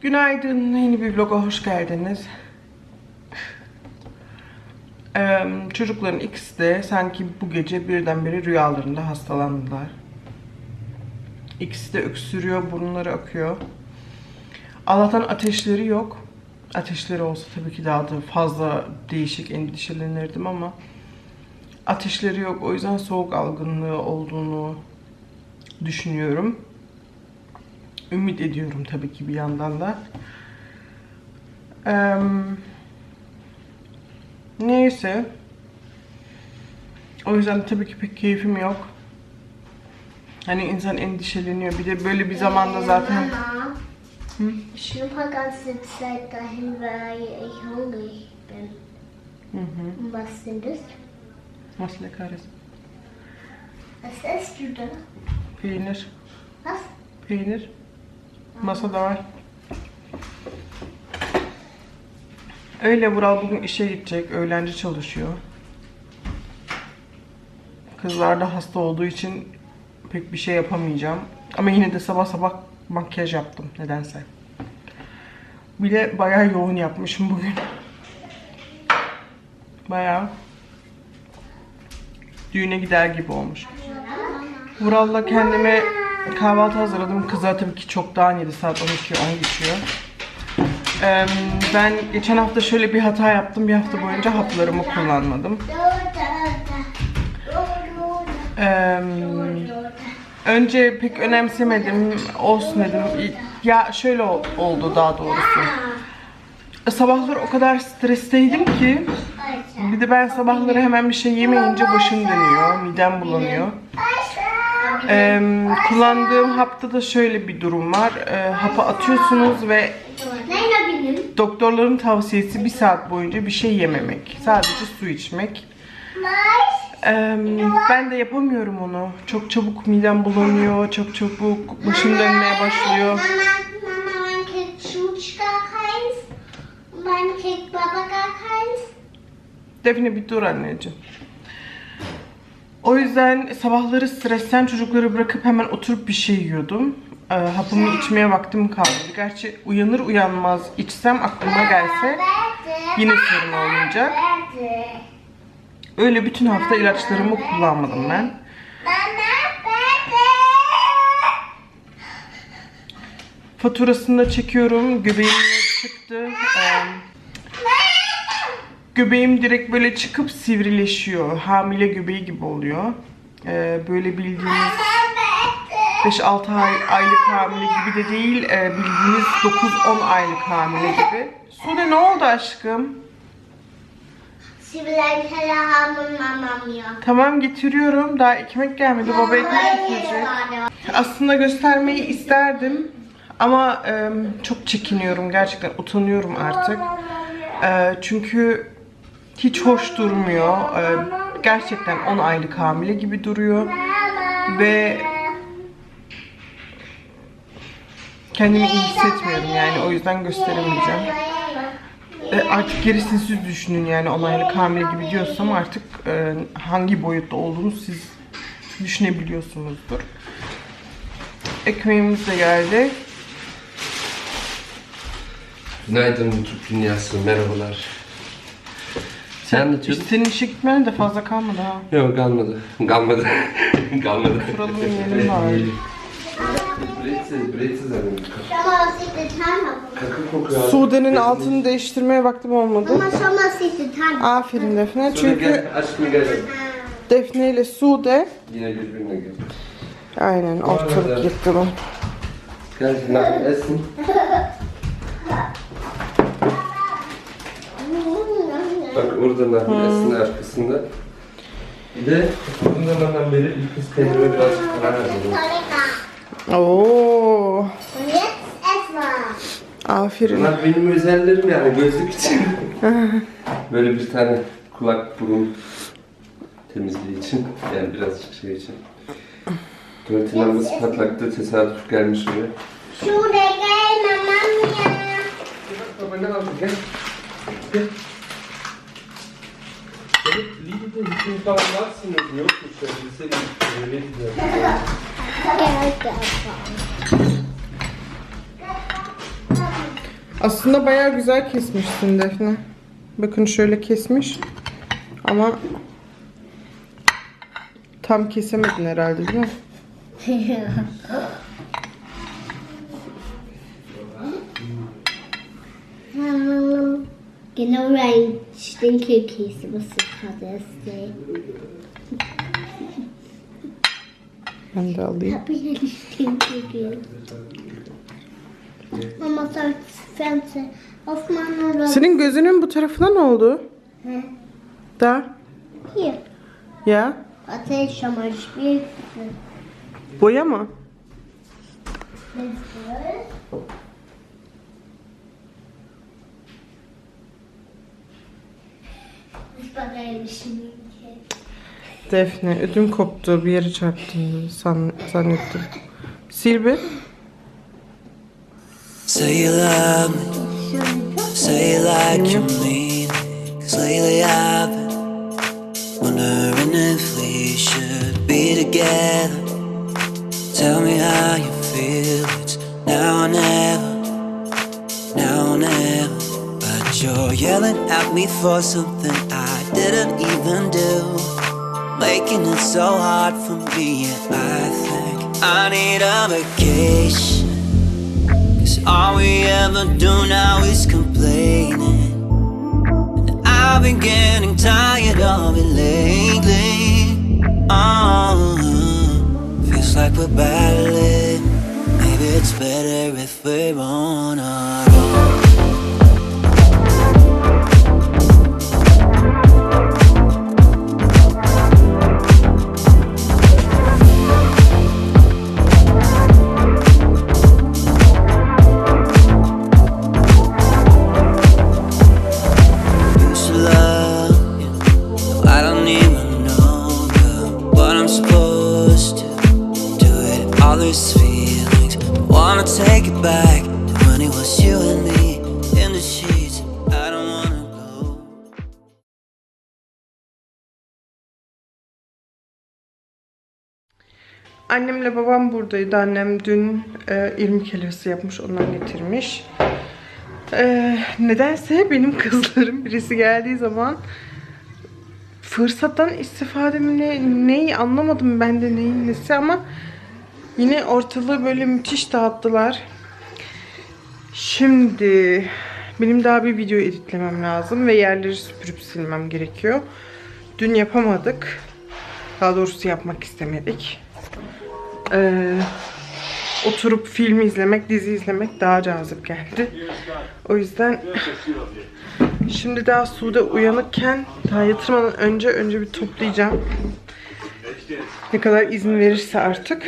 Günaydın, yeni bir vloga hoş geldiniz. Ee, çocukların ikisi de sanki bu gece birdenbire rüyalarında hastalandılar. İkisi de öksürüyor, burunları akıyor. Allah'tan ateşleri yok. Ateşleri olsa tabii ki daha da fazla değişik endişelenirdim ama ateşleri yok. O yüzden soğuk algınlığı olduğunu düşünüyorum. Ümit ediyorum tabii ki bir yandan da. Eee, neyse. O yüzden tabii ki pek keyfim yok. Hani insan endişeleniyor. Bir de böyle bir zamanda zaten... Hm? ich schnupper ganze Zeit dahin, weil ich hungrig bin. Hı hı. Und was sind das? Masle kahretsin. Was isst du da? Peynir. Was? Peynir. Masada var. Öyle Vural bugün işe gidecek. Öğlenci çalışıyor. Kızlar da hasta olduğu için pek bir şey yapamayacağım. Ama yine de sabah sabah makyaj yaptım nedense. Bir de bayağı yoğun yapmışım bugün. Bayağı düğüne gider gibi olmuş. Vural'la kendime kahvaltı hazırladım. Kızlar tabii ki çoktan yedi. Saat 12 10 geçiyor. Ben geçen hafta şöyle bir hata yaptım. Bir hafta boyunca haplarımı kullanmadım. Önce pek önemsemedim. Olsun dedim. Ya şöyle ol- oldu daha doğrusu. Sabahları o kadar stresteydim ki bir de ben sabahları hemen bir şey yemeyince başım dönüyor, midem bulanıyor. Ee, kullandığım hapta da şöyle bir durum var. Ee, hapı atıyorsunuz ve doktorların tavsiyesi bir saat boyunca bir şey yememek. Sadece su içmek. Ee, ben de yapamıyorum onu. Çok çabuk midem bulanıyor, çok çabuk başım dönmeye başlıyor. Defne bir dur anneciğim. O yüzden sabahları stresten çocukları bırakıp hemen oturup bir şey yiyordum. Ee, hapımı içmeye vaktim kalmadı. Gerçi uyanır uyanmaz içsem aklıma gelse yine sorun olmayacak. Öyle bütün hafta ilaçlarımı kullanmadım ben. Faturasını da çekiyorum. Göbeğim çıktı. Ee, göbeğim direkt böyle çıkıp sivrileşiyor. Hamile göbeği gibi oluyor. Ee, böyle bildiğiniz 5-6 ay, aylık hamile gibi de değil. e, bildiğiniz 9-10 aylık hamile gibi. Sude ne oldu aşkım? Sie will einen Teller haben und Mama mir. Tamam getiriyorum. Daha ekmek gelmedi. Baba ekmek getirecek. Aslında göstermeyi isterdim. Ama e, çok çekiniyorum. Gerçekten utanıyorum artık. E, çünkü hiç hoş durmuyor. E, gerçekten 10 aylık hamile gibi duruyor. Ve kendimi iyi hissetmiyorum yani. O yüzden gösteremeyeceğim. E, artık gerisini siz düşünün yani 10 aylık hamile gibi diyorsam artık e, hangi boyutta olduğunu siz düşünebiliyorsunuzdur. Ekmeğimiz de geldi. Günaydın YouTube dünyası, merhabalar. Sen anlatıyordun. Senin işe gitmen de fazla kalmadı ha. Yok kalmadı. Kalmadı. kalmadı. Kuralım yiyelim bari. Bretsiz, bretsiz hanım. Getan habe. Kaka kokuyor. Sude'nin altını değiştirmeye vaktim olmadı. Mama, was ich getan habe. Aferin Defne. Sonra Çünkü gel, aşkım gel. Defne ile Sude Yine birbirine gel. aynen ortalık yıktım. Gel nach Essen. Bak orada Essen arkasında. Bir de bundan hemen beri ilk kez kendime birazcık harcadım. Lecker. Oo, aferin. Bunlar benim özellerim yani gözlük için. Böyle bir tane kulak burun temizliği için. Yani birazcık şey için. Tuvalet lambası patlaktı. Tesadüf gelmiş oraya. Schule, gell, Mama mir. Baba ne aldın gel. Gel. Liseli öyle diyor. Geld, Geld. Aslında bayağı güzel kesmişsin Defne. Bakın şöyle kesmiş. Ama tam kesemedin herhalde değil mi? ein Stinkelkäse, was ich gerade esse. Ben de alayım. Mama Fenster aufmachen oder? Senin gözünün bu tarafına ne oldu? Hä? Da. Hier. Ya. Schau mal, Spiel. Boya mı? War Defne ödüm koptu bir yere çarptım san, zannettim. Sil bir. You love me, say you like you mean. Cause lately I've been wondering if we should be together. Tell me how you feel, it's now or never, now or never. But you're yelling at me for something I do. Making it so hard for me, I think I need a vacation. Cause all we ever do now is complaining. And I've been getting tired of it lately. Oh, feels like we're battling. Maybe it's better if we're on our own. Annemle babam buradaydı. Annem dün e, irmik helvası yapmış. Ondan getirmiş. E, nedense benim kızlarım birisi geldiği zaman fırsattan istifade mi ne, neyi anlamadım ben de neyin nesi ama yine ortalığı böyle müthiş dağıttılar. Şimdi benim daha bir video editlemem lazım ve yerleri süpürüp silmem gerekiyor. Dün yapamadık. Daha doğrusu yapmak istemedik. Ee, oturup film izlemek, dizi izlemek daha cazip geldi. O yüzden şimdi daha Sude uyanıkken daha yatırmadan önce önce bir toplayacağım. Ne kadar izin verirse artık.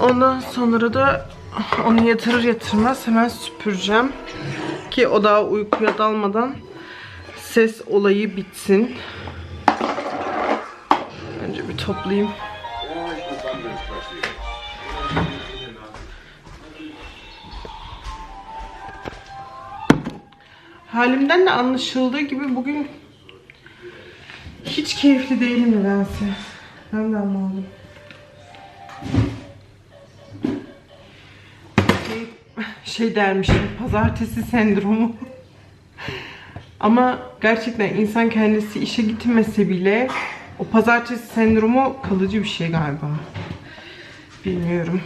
Ondan sonra da onu yatırır yatırmaz hemen süpüreceğim. Ki o daha uykuya dalmadan ses olayı bitsin. Toplayayım. Halimden de anlaşıldığı gibi bugün hiç keyifli değilim nedense. Ben de anlamadım. Şey, şey dermişim, pazartesi sendromu. Ama gerçekten insan kendisi işe gitmese bile o pazartesi sendromu kalıcı bir şey galiba. Bilmiyorum.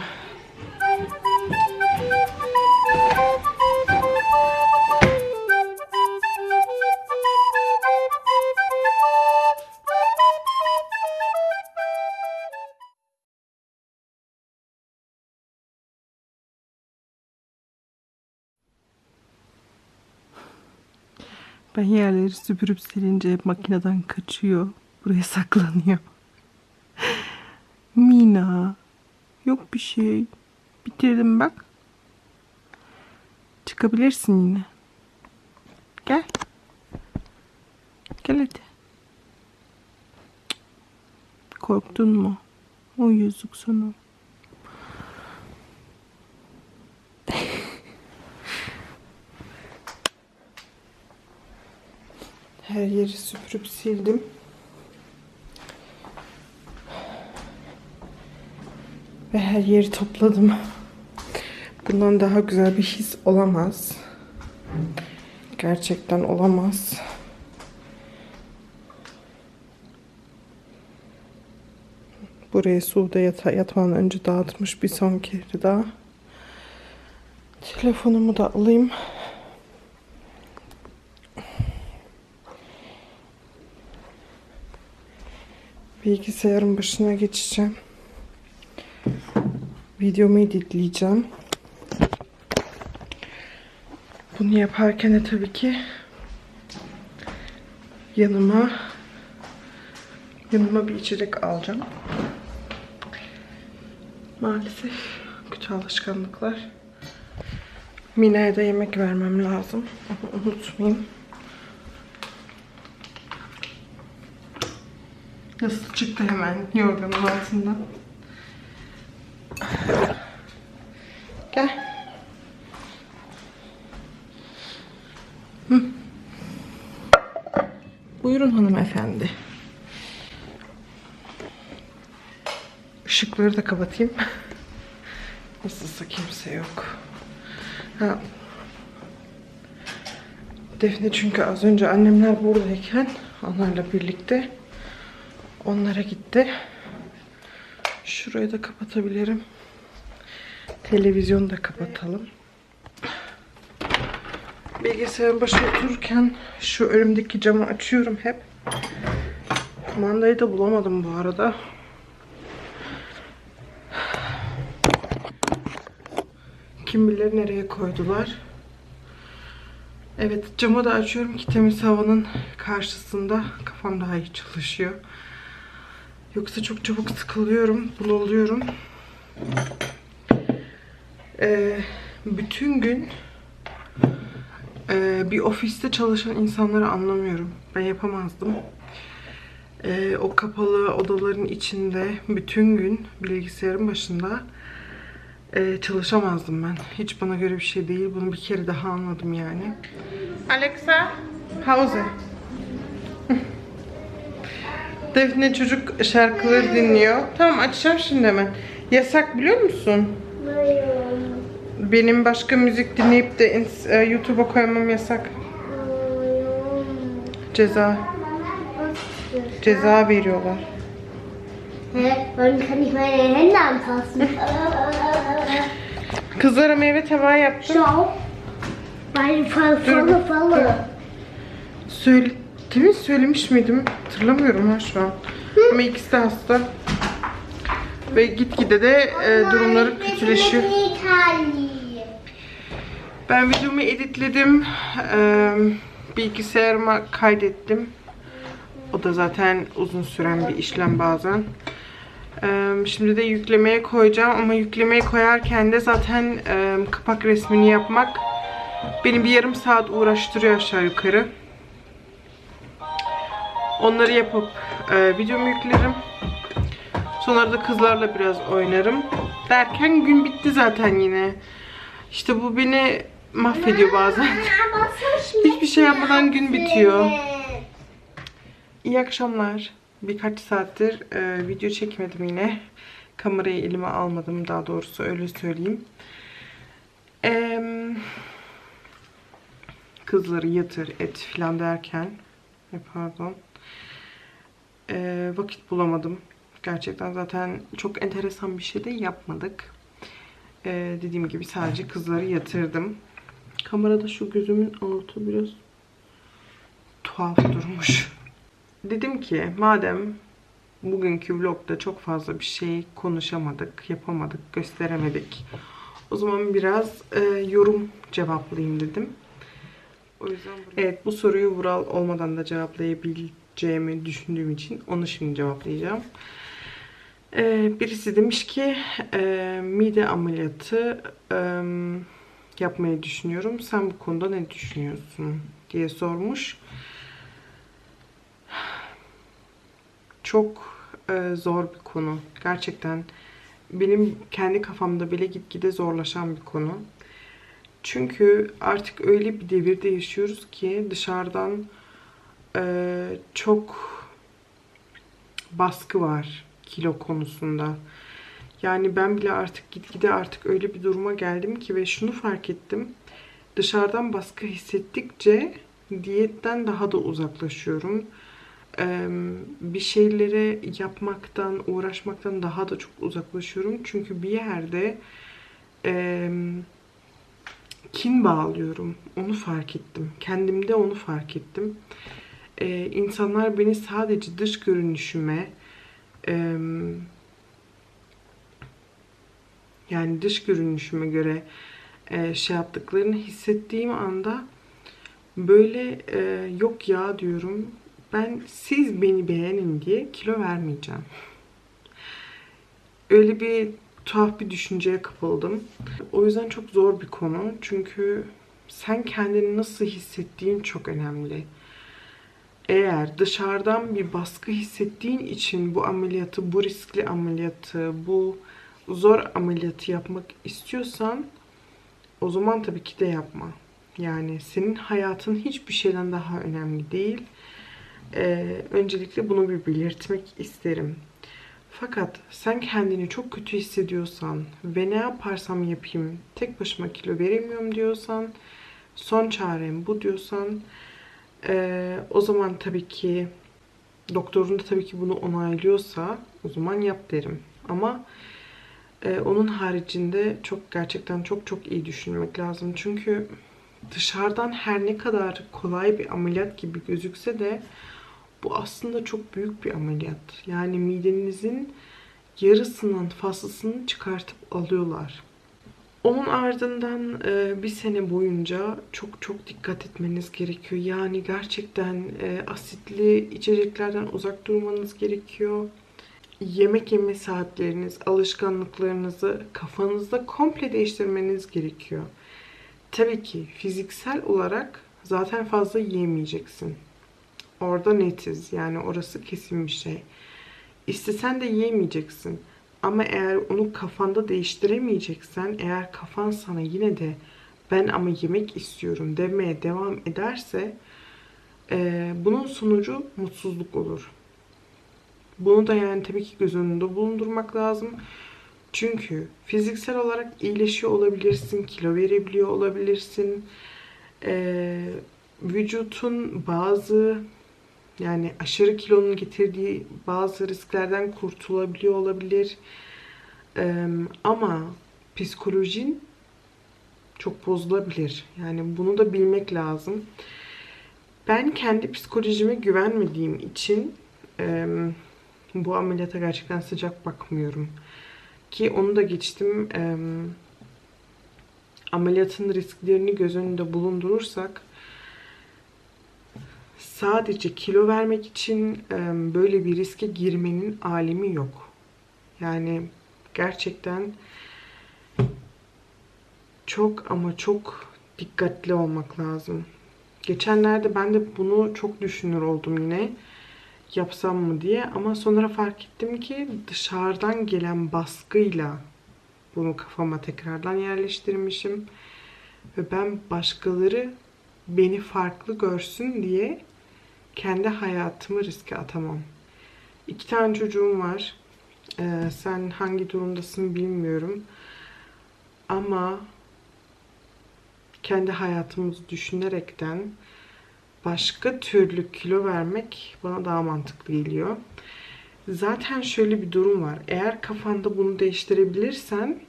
Ben yerleri süpürüp silince makineden kaçıyor. Buraya saklanıyor. Mina. Yok bir şey. Bitirdim bak. Çıkabilirsin yine. Gel. Gel hadi. Korktun mu? O yazık sana. Her yeri süpürüp sildim. Ve her yeri topladım. Bundan daha güzel bir his olamaz. Gerçekten olamaz. Buraya Sude yata yatağın önce dağıtmış bir son kere daha. Telefonumu da alayım. Bilgisayarın başına geçeceğim. Videomu editleyeceğim. Bunu yaparken de tabii ki yanıma yanıma bir içecek alacağım. Maalesef kötü alışkanlıklar. Mine'ye de yemek vermem lazım. Unutmayayım. Nasıl çıktı hemen yorganın altından. Gel. Hı. Buyurun hanımefendi. Işıkları da kapatayım. Nasılsa kimse yok. Ha. Defne çünkü az önce annemler buradayken onlarla birlikte onlara gitti. Şurayı da kapatabilirim. Televizyonu da kapatalım. Bilgisayarın başına otururken şu önümdeki camı açıyorum hep. Kumandayı da bulamadım bu arada. Kim bilir nereye koydular. Evet camı da açıyorum ki temiz havanın karşısında kafam daha iyi çalışıyor. Yoksa çok çabuk sıkılıyorum, bunalıyorum. Ee, bütün gün ee, bir ofiste çalışan insanları anlamıyorum. Ben yapamazdım. Ee, o kapalı odaların içinde bütün gün bilgisayarın başında ee, çalışamazdım ben. Hiç bana göre bir şey değil. Bunu bir kere daha anladım yani. Alexa, Hause. Defne çocuk şarkıları dinliyor. Tamam açacağım şimdi hemen. Yasak biliyor musun? Benim başka müzik dinleyip de e, YouTube'a koymam yasak. Ceza. Ceza veriyorlar. Anfassen? Kızlara meyve tabağı yaptım. Volle. Söyle, demin söylemiş miydim? Hatırlamıyorum ha şu an. Ama ikisi de hasta. Ve gitgide de e, durumları kötüleşiyor. Ben videomu editledim. Ee, bilgisayarıma kaydettim. O da zaten uzun süren bir işlem bazen. Ee, şimdi de yüklemeye koyacağım ama yüklemeye koyarken de zaten e, kapak resmini yapmak beni bir yarım saat uğraştırıyor aşağı yukarı. Onları yapıp e, videomu yüklerim. Sonra da kızlarla biraz oynarım. Derken gün bitti zaten yine. İşte bu beni mahvediyor bazen. Hiçbir şey yapmadan gün bitiyor. İyi akşamlar. Birkaç saattir e, video çekmedim yine. Kamerayı elime almadım daha doğrusu öyle söyleyeyim. Em, kızları yatır et filan derken e, pardon e, vakit bulamadım. Gerçekten zaten çok enteresan bir şey de yapmadık. E, dediğim gibi sadece kızları yatırdım. Kamerada şu gözümün altı biraz tuhaf durmuş. Dedim ki madem bugünkü vlogda çok fazla bir şey konuşamadık, yapamadık, gösteremedik. O zaman biraz e, yorum cevaplayayım dedim. O yüzden evet bu soruyu Vural olmadan da cevaplayabileceğimi düşündüğüm için onu şimdi cevaplayacağım. E, birisi demiş ki e, mide ameliyatı e, yapmayı düşünüyorum. Sen bu konuda ne düşünüyorsun diye sormuş. Çok e, zor bir konu. Gerçekten benim kendi kafamda bile gitgide zorlaşan bir konu. Çünkü artık öyle bir devirde yaşıyoruz ki dışarıdan e, çok baskı var kilo konusunda. Yani ben bile artık gitgide artık öyle bir duruma geldim ki ve şunu fark ettim. Dışarıdan baskı hissettikçe diyetten daha da uzaklaşıyorum. Ee, bir şeylere yapmaktan, uğraşmaktan daha da çok uzaklaşıyorum. Çünkü bir yerde kin bağlıyorum. Onu fark ettim. Kendimde onu fark ettim. Ee, insanlar beni sadece dış görünüşüme, e, yani dış görünüşüme göre e, şey yaptıklarını hissettiğim anda böyle e, yok ya diyorum. Ben siz beni beğenin diye kilo vermeyeceğim. Öyle bir tuhaf bir düşünceye kapıldım. O yüzden çok zor bir konu. Çünkü sen kendini nasıl hissettiğin çok önemli. Eğer dışarıdan bir baskı hissettiğin için bu ameliyatı, bu riskli ameliyatı, bu zor ameliyatı yapmak istiyorsan o zaman tabii ki de yapma. Yani senin hayatın hiçbir şeyden daha önemli değil. Ee, öncelikle bunu bir belirtmek isterim. Fakat sen kendini çok kötü hissediyorsan ve ne yaparsam yapayım tek başıma kilo veremiyorum diyorsan, son çarem bu diyorsan, ee, o zaman tabii ki doktorun da tabii ki bunu onaylıyorsa o zaman yap derim. Ama ee, onun haricinde çok gerçekten çok çok iyi düşünmek lazım. Çünkü dışarıdan her ne kadar kolay bir ameliyat gibi gözükse de bu aslında çok büyük bir ameliyat. Yani midenizin yarısından fazlasını çıkartıp alıyorlar. Onun ardından e, bir sene boyunca çok çok dikkat etmeniz gerekiyor. Yani gerçekten e, asitli içeceklerden uzak durmanız gerekiyor yemek yeme saatleriniz, alışkanlıklarınızı kafanızda komple değiştirmeniz gerekiyor. Tabii ki fiziksel olarak zaten fazla yiyemeyeceksin. Orada netiz. Yani orası kesin bir şey. İstesen de yiyemeyeceksin. Ama eğer onu kafanda değiştiremeyeceksen, eğer kafan sana yine de ben ama yemek istiyorum demeye devam ederse e, bunun sonucu mutsuzluk olur. Bunu da yani tabii ki göz önünde bulundurmak lazım. Çünkü fiziksel olarak iyileşiyor olabilirsin, kilo verebiliyor olabilirsin. Ee, vücutun bazı yani aşırı kilonun getirdiği bazı risklerden kurtulabiliyor olabilir. Ama psikolojin çok bozulabilir. Yani bunu da bilmek lazım. Ben kendi psikolojime güvenmediğim için bu ameliyata gerçekten sıcak bakmıyorum. Ki onu da geçtim. Ameliyatın risklerini göz önünde bulundurursak sadece kilo vermek için böyle bir riske girmenin alemi yok. Yani gerçekten çok ama çok dikkatli olmak lazım. Geçenlerde ben de bunu çok düşünür oldum yine yapsam mı diye ama sonra fark ettim ki dışarıdan gelen baskıyla bunu kafama tekrardan yerleştirmişim ve ben başkaları beni farklı görsün diye kendi hayatımı riske atamam. İki tane çocuğum var. Ee, sen hangi durumdasın bilmiyorum. Ama kendi hayatımızı düşünerekten başka türlü kilo vermek bana daha mantıklı geliyor. Zaten şöyle bir durum var. Eğer kafanda bunu değiştirebilirsen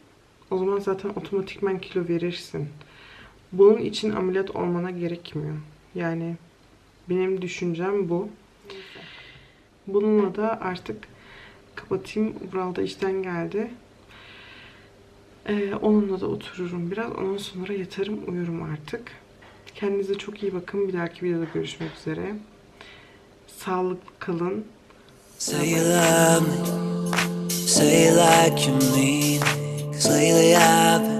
o zaman zaten otomatikman kilo verirsin. Bunun için ameliyat olmana gerekmiyor. Yani benim düşüncem bu. Bununla da artık kapatayım. Vural da işten geldi. Ee, onunla da otururum biraz. Ondan sonra yatarım, uyurum artık. Kendinize çok iyi bakın. Bir dahaki videoda görüşmek üzere. Sağlıklı kalın. Say you love me, say it like you mean. Cause lately I've been